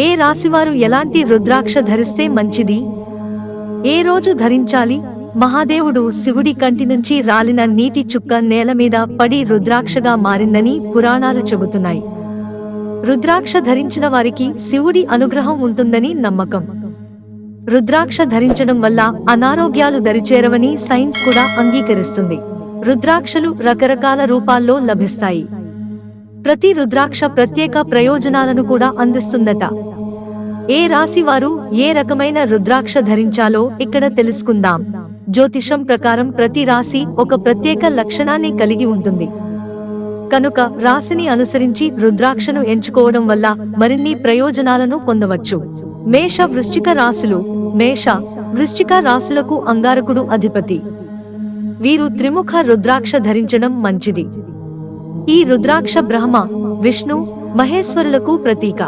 ఏ రాశివారు ఎలాంటి రుద్రాక్ష ధరిస్తే మంచిది? ఏ రోజు ధరించాలి? మహాదేవుడు శివుడి కంటి నుంచి రాలిన నీటి చుక్క నేల మీద పడి రుద్రాక్షగా మారిందని పురాణాలు చెబుతున్నాయి. రుద్రాక్ష ధరించిన వారికి శివుడి అనుగ్రహం ఉంటుందని నమ్మకం. రుద్రాక్ష ధరించడం వల్ల అనారోగ్యాలు దరిచేరవని సైన్స్ కూడా అంగీకరిస్తుంది. రుద్రాక్షలు రకరకాల రూపాల్లో లభిస్తాయి. ప్రతి రుద్రాక్ష ప్రత్యేక ప్రయోజనాలను కూడా అందిస్తుందట. ఏ రాశి వారు ఏ రకమైన రుద్రాక్ష ధరించాలో ఇక్కడ తెలుసుకుందాం. జ్యోతిషం ప్రకారం ప్రతి రాశి ఒక ప్రత్యేక లక్షణాన్ని కలిగి ఉంటుంది. కనుక రాశిని అనుసరించి రుద్రాక్షను ఎంచుకోవడం వల్ల మరిన్ని ప్రయోజనాలను పొందవచ్చు. మేష వృశ్చిక రాశులు మేష వృశ్చిక రాశులకు అంగారకుడు అధిపతి. వీరు త్రిముఖ రుద్రాక్ష ధరించడం మంచిది. ఈ రుద్రాక్ష బ్రహ్మ విష్ణు మహేశ్వరులకు ప్రతీక.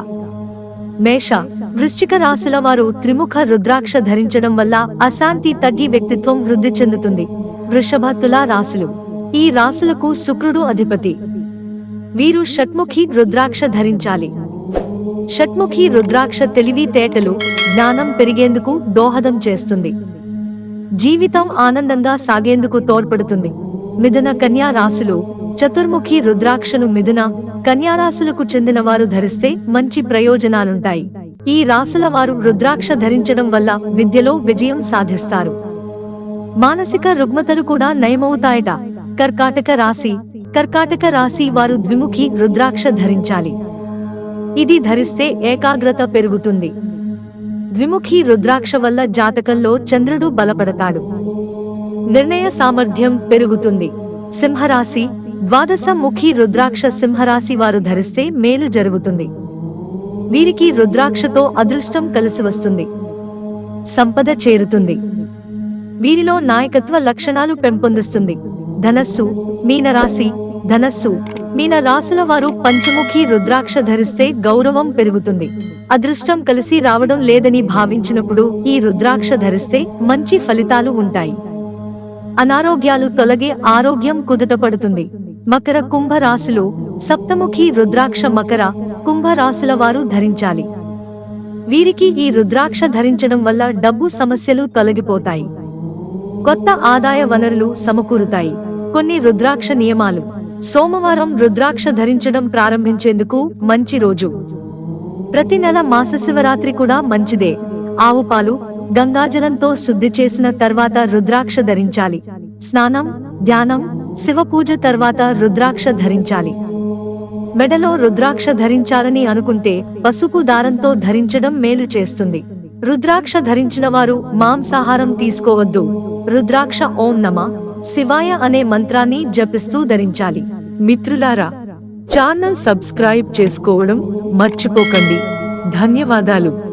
మేష వృశ్చిక రాశుల వారు త్రిముఖ రుద్రాక్ష ధరించడం వల్ల అశాంతి తగ్గి వ్యక్తిత్వం వృద్ధి చెందుతుంది. వృషభ తులా రాశులు. ఈ రాశులకు శుక్రుడు అధిపతి. వీరు షట్ముఖి రుద్రాక్ష ధరించాలి. షట్ముఖి రుద్రాక్ష తెలివి తేటలు జ్ఞానం పెరిగేందుకు దోహదం చేస్తుంది. జీవితం ఆనందంగా సాగేందుకు తోడ్పడుతుంది. మిథున కన్యా రాశులు. చతుర్ముఖి రుద్రాక్షను మిథున కన్యారాశులకు చెందిన వారు ధరిస్తే మంచి ప్రయోజనాలుంటాయి. ఈ రాశుల వారు రుద్రాక్ష ధరించడం వల్ల విద్యలో విజయం సాధిస్తారు. మానసిక రుగ్మతలు కూడా నయమవుతాయట. కర్కాటక రాశి కర్కాటక రాశి వారు ద్విముఖి రుద్రాక్ష ధరించాలి. ఇది ధరిస్తే ఏకాగ్రత పెరుగుతుంది. ద్విముఖి రుద్రాక్ష వల్ల జాతకంలో చంద్రుడు బలపడతాడు. నిర్ణయ సామర్థ్యం పెరుగుతుంది. సింహరాశి ద్వాదశ ముఖి రుద్రాక్ష సింహరాశి వారు ధరిస్తే మేలు జరుగుతుంది. వీరికి రుద్రాక్షతో అదృష్టం కలిసి వస్తుంది. సంపద చేరుతుంది. వీరిలో నాయకత్వ లక్షణాలు పెంపొందిస్తుంది. ధనస్సు మీనరాశి ధనస్సు మీన రాశుల వారు పంచముఖి రుద్రాక్ష ధరిస్తే గౌరవం పెరుగుతుంది. అదృష్టం కలిసి రావడం లేదని భావించినప్పుడు ఈ రుద్రాక్ష ధరిస్తే మంచి ఫలితాలు ఉంటాయి. అనారోగ్యాలు తొలగే ఆరోగ్యం కుదుటపడుతుంది మకర కుంభ రాశులు సప్తముఖి రుద్రాక్ష మకర కుంభ రాశుల వారు ధరించాలి. వీరికి ఈ రుద్రాక్ష ధరించడం వల్ల డబ్బు సమస్యలు తొలగిపోతాయి. కొత్త ఆదాయ వనరులు సమకూరుతాయి. కొన్ని రుద్రాక్ష నియమాలు. సోమవారం రుద్రాక్ష ధరించడం ప్రారంభించేందుకు మంచి రోజు. ప్రతి నెల మాస శివరాత్రి కూడా మంచిదే. ఆవు పాలు గంగాజలంతో శుద్ధి చేసిన తర్వాత రుద్రాక్ష ధరించాలి. స్నానం ధ్యానం శివపూజ తర్వాత రుద్రాక్ష ధరించాలి. మెడలో రుద్రాక్ష ధరించాలని అనుకుంటే పసుపు దారంతో ధరించడం మేలు చేస్తుంది. రుద్రాక్ష ధరించిన వారు మాంసాహారం తీసుకోవద్దు. రుద్రాక్ష ఓం నమ శివాయ అనే మంత్రాన్ని జపిస్తూ ధరించాలి. మిత్రులారా ఛానల్ సబ్స్క్రైబ్ చేసుకోవడం మర్చిపోకండి. ధన్యవాదాలు.